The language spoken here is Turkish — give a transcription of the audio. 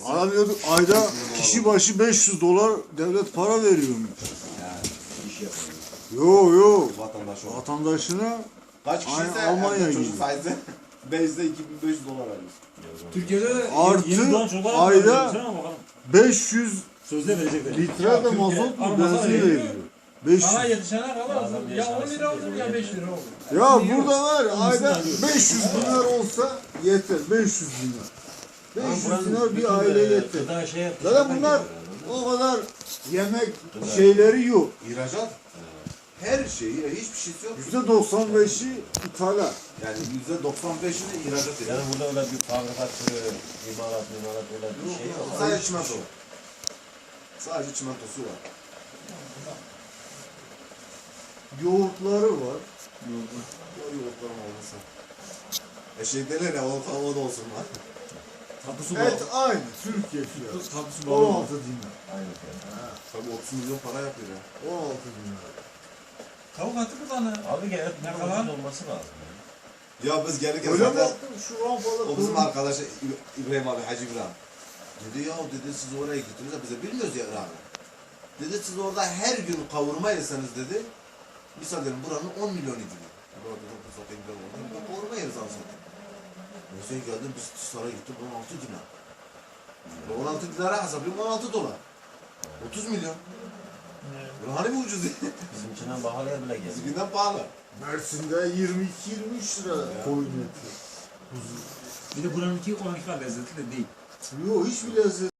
desem. Adam diyordu ayda kişi başı 500 dolar devlet para veriyormuş. Yani iş yapamıyor. Yo yo Vatandaş o. vatandaşına Kaç kişiyse Aynen, Almanya evde çocuk gibi. sayısı Beyz'de 2500 dolar alıyor. Türkiye'de de Artı yeni doğan çocuklar ayda- alıyor, ama bakalım. 500 Sözde verecekler. litre de mazot mu benzin veriyor. veriliyor. 500. Bana yetişene kadar Adam ya yaşamak 10 lira olur istiyor, ya 5 lira olur. Ya burada var ya, ayda alıyor. 500 dinar olsa yeter. 500 dinar. 500 dinar bir aile yeter. Daha şey Zaten bunlar o kadar yemek şeyleri yok. İhracat her şeyi, hiçbir şeysi yok. %95'i ithalat. Yani %95'ini ihracat ediyor. Yani burada öyle bir fabrikatı, imalat, imalat öyle bir şey yok. Sadece çimento. Sadece çimentosu var. Yoğurtları var. O yoğurtların olmasa. E şey derler ya, o, o da olsun lan. Tapusu Et bağlı. aynı Türkiye fiyatı. Tapusu bağlı. 16 dinar. Aynı fiyat. Tabii 30 milyon para yapıyor ya. 16 dinar. Tavuk atı buradan ha. Abi gel Ne kadar? olması lazım. Ya biz gelirken Öyle zaten şu rampalı o bizim arkadaş İb- İbrahim abi, Hacı İbrahim. Dedi ya dedi siz oraya gittiniz de bize bilmiyoruz ya abi. Dedi siz orada her gün kavurma yeseniz dedi. Misal dedim buranın 10 milyonu gibi. Ya dedim bu satayım ben orada. Kavurma yeriz abi Neyse geldim biz sana gittik 16 dinar. Ben 16 dinara hesaplıyorum 16 dolar. 30 milyon. Ulan hani bu ucuz değil. Bizimkinden pahalıya bile geldi. Bizimkinden pahalı. Mersin'de 22-23 lira koyun eti. Bir de buranınki onunki kadar lezzetli de değil. Yok hiçbir lezzet